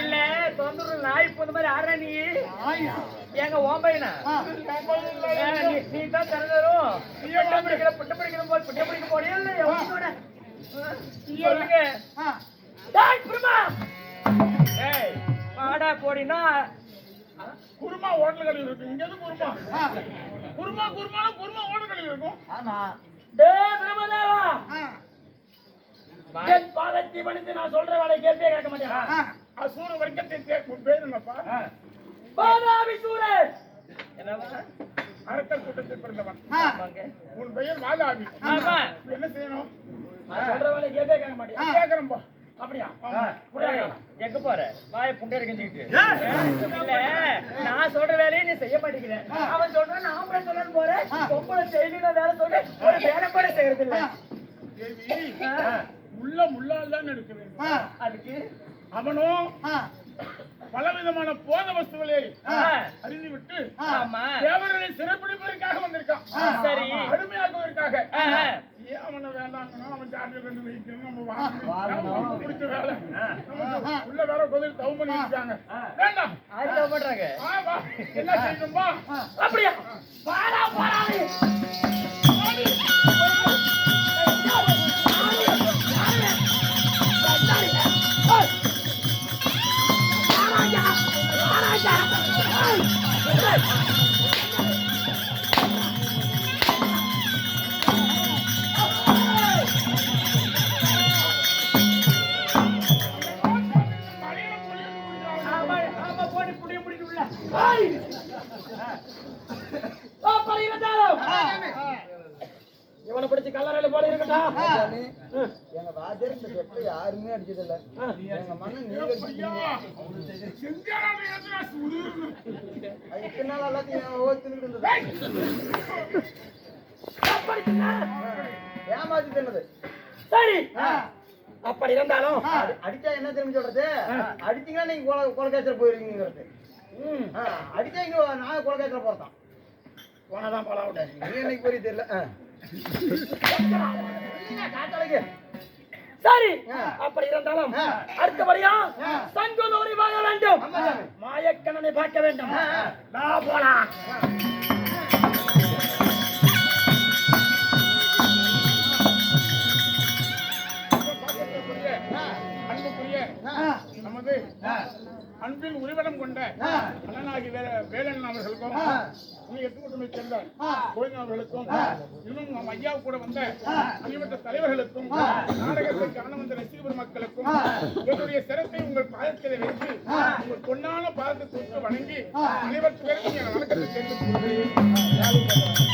இல்ல தொந்தரவு நாய் போன மாதிரி ஆறா நீ. எங்க ஓம்பைனா நீ நீ தான் திறந்தரும். புட்ட பிடிக்கிற புட்ட பிடிக்கிற போது புட்ட பிடிக்க போறியா இல்ல வாடா போடினா குருமா ஹோட்டல்களில் இருக்கு. இங்க எது குருமா? குருமா குருமா குருமா ஹோட்டல்களில் இருக்கும். ஆமா. டேய் பிரமதேவா என் பாதத்தை பணித்து நான் சொல்ற வேலை கேள்வியே கேட்க மாட்டேன். அசூர வர்க்கத்தை உன் பேர் என்னப்பா? பாதாபி சூரன். என்னவா கூட்டத்தில் பிறந்தவன். ஆமாங்க. உன் பெயர் வாதாபி. என்ன செய்யணும்? சொல்ற வேலை கேட்கவே கேட்க மாட்டேன். கேட்கறேன்பா. அப்படியா. எங்க போற? வாய புண்டை இருக்கிட்டு இல்ல. நான் சொல்ற வேலையை நீ செய்ய மாட்டேங்கிற. அவன் சொல்றான் நான் அப்புறம் சொல்லணும் போறேன். பொம்பளை வேலை ஒரு வேலை கூட செய்யறது இல்ல உள்ள முள்ளால் தான் எடுக்க வேண்டும் அதுக்கு அவனும் பலவிதமான போத வஸ்துகளை அறிந்து விட்டு ஆமா. தேவர்களை சிறைப்பிடிப்பதற்காக வந்திருக்கான். சரி. அடிமையாக்குவதற்காக. அவனை வேண்டாங்கணும் அவன் சார்ஜர் ரெண்டு வைக்கணும் நம்ம பிடிச்ச வேலை. உள்ள வேற கோவில் தவம் பண்ணி இருக்காங்க வேண்டாம். தவ. என்ன செய்யணும்பா அப்படியா? பாரா பாராது போட்டு புடிய புடிக்க உள்ள பிடிச்சு கல்லறையில போல இருக்கட்டும் எங்க வாத்தியார் இந்த செட்டை யாருமே அடிச்சதில்ல. எங்க மண்ணன் நீங்க. இத்தனை நாள் எல்லாத்தையும் ஓத்துக்கிட்டு இருந்தது. ஏமாத்தி தின்னது சரி. அப்படி இருந்தாலும் அடிச்சா என்ன திரும்பி சொல்றது? அடிச்சீங்கன்னா நீங்க கொலை கொலைக்காய்ச்சல் ஆ, அடிச்சா இங்க நான் கொலைக்காய்ச்சல் போறதான் போனதான் போல விட நீ என்னைக்கு போய் தெரியல. சரி. அப்படி இருந்தாலும். அடுத்தபடியா. சங்கோதோரி வாங்க வேண்டும். மாயக்கண்ணனை பார்க்க வேண்டும். நான் போலாம் நமது அன்பின் உரிவிடம் கொண்ட. அண்ணனாகி வேலன் அவர்களுக்கும் ஆ. நீ எட்டுக்குட்டுமை சேர்ந்த ஆ. கோவிந்தன் அவர்களுக்கும் இன்னும் நம்ம ஐயா கூட வந்த. அணிவட்ட தலைவர்களுக்கும் நாடகத்தை காண வந்த ரசிகர் மக்களுக்கும் என்னுடைய சிரத்தை உங்கள் பாதத்தில் வைத்து உங்கள் பொன்னான பாதத்தை தொட்டு வணங்கி அனைவருக்கு பேருக்கும் என் வணக்கத்தை கொள்கிறேன்